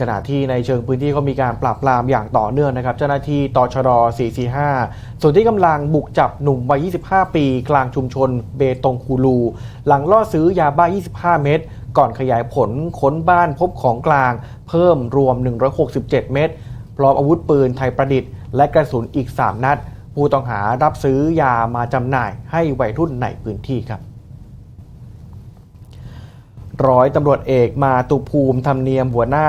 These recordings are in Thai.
ขณะที่ในเชิงพื้นที่ก็มีการปราบปรามอย่างต่อเนื่องนะครับ เจ้าหน้าที่ตชด 445 ส่วนที่กำลังบุกจับหนุ่มวัย 25 ปี กลางชุมชนเบตงคูลู หลังล่อซื้อยาบ้า 25 เม็ดก่อนขยายผลค้นบ้านพบของกลาง เพิ่มรวม 167 เม็ดพร้อมอาวุธปืนไทยประดิษฐ์และกระสุนอีก 3 นัด ผู้ต้องหารับซื้อยามาจำหน่ายให้วัยรุ่นในพื้นที่ครับ ร้อยตำรวจเอกมาตุภูมิธรรมเนียมหัวหน้า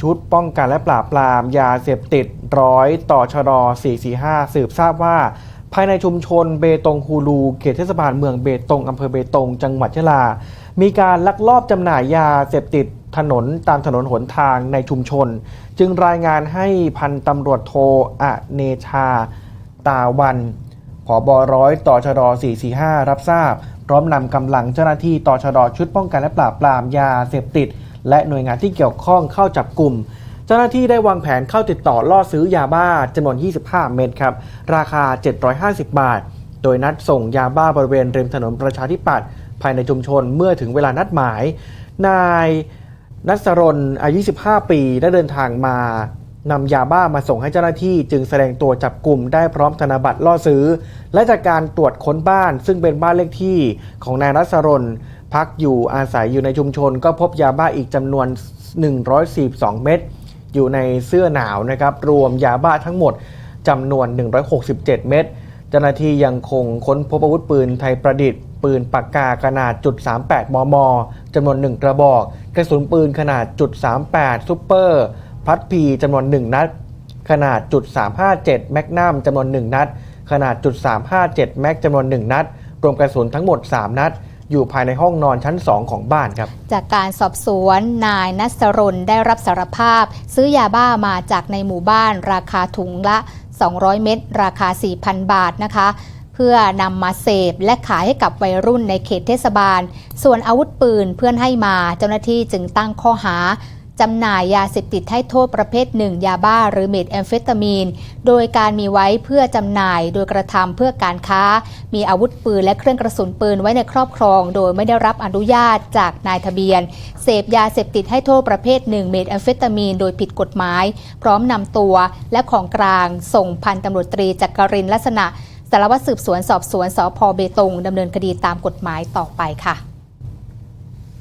ชุดป้องกันและปราบปราม ยาเสพติดร้อยต่อชด445 สืบทราบว่า ภายในชุมชนเบตงฮูลูเขตเทศบาลเมืองเบตงอำเภอเบตง จังหวัดยะลา มีการลักลอบจำหน่ายยาเสพติดถนนตามถนนหนทางในชุมชน จึงรายงานให้พันตำรวจโทอเนชา ตาวันผบร้อยต่อชด445 รับทราบ พร้อมนำกำลังเจ้าหน้าที่ต่อชดชุดป้องกันและปราบปรามยาเสพติด และหน่วยงานที่เกี่ยวข้องเข้าจับกลุ่ม เจ้าหน้าที่ได้วางแผนเข้าติดต่อล่อซื้อยาบ้าจำนวน 25 เม็ดครับ ราคา 750 บาท โดยนัดส่งยาบ้าบริเวณริมถนนประชาธิปัตย์ภายในชุมชนเมื่อถึงเวลานัดหมาย นายนัสรนอายุ 15 ปี ได้เดินทางมา นำยาบ้ามาส่งให้เจ้าหน้าที่จึงแสดงตัวจับกลุ่มได้พร้อมธนบัตรล่อซื้อ และจากการตรวจค้นบ้านซึ่งเป็นบ้านเลขที่ของนายนัสรนพักอยู่อาศัยอยู่ในชุมชน ก็พบยาบ้าอีกจำนวน 142 เม็ดอยู่ในเสื้อหนาวนะครับรวมยาบ้าทั้งหมดจำนวน 167 เม็ดเจ้าหน้าที่ยังคงค้นพบอาวุธปืนไทยประดิษฐ์ ปืนปากกาขนาดจุด38 มมจำนวน 1 กระบอก กระสุนปืนขนาดจุด38ซุปเปอร์ พัดพีจำนวน 1 นัด ขนาดจุด357 แมกนัมจำนวน 1 นัด ขนาดจุด357 แม็กจำนวน 1 นัด รวมกระสุนทั้งหมด 3 นัด อยู่ภายในห้องนอนชั้น 2 ของบ้านครับ จากการสอบสวนนายนัสรนได้รับสารภาพ ซื้อยาบ้ามาจากในหมู่บ้านราคาถุงละ 200 เม็ดราคา 4,000 บาทนะคะเพื่อนำมาเสพและขายให้กับวัยรุ่นในเขตเทศบาล ส่วนอาวุธปืนเพื่อนให้มาเจ้าหน้าที่จึงตั้งข้อหา จำหน่ายยาเสพติดให้โทษประเภทหนึ่งยาบ้าหรือเมทแอมเฟตามีน โดยการมีไว้เพื่อจำหน่ายโดยกระทำเพื่อการค้า มีอาวุธปืนและเครื่องกระสุนปืนไว้ในครอบครอง โดยไม่ได้รับอนุญาตจากนายทะเบียน เสพยาเสพติดให้โทษประเภทหนึ่งเมทแอมเฟตามีน โดยผิดกฎหมาย พร้อมนำตัวและของกลางส่งพันตำรวจตรีจักรินลักษณะสารวัตรสืบสวนสอบสวนสพเบตงดำเนินคดีตามกฎหมายต่อไปค่ะ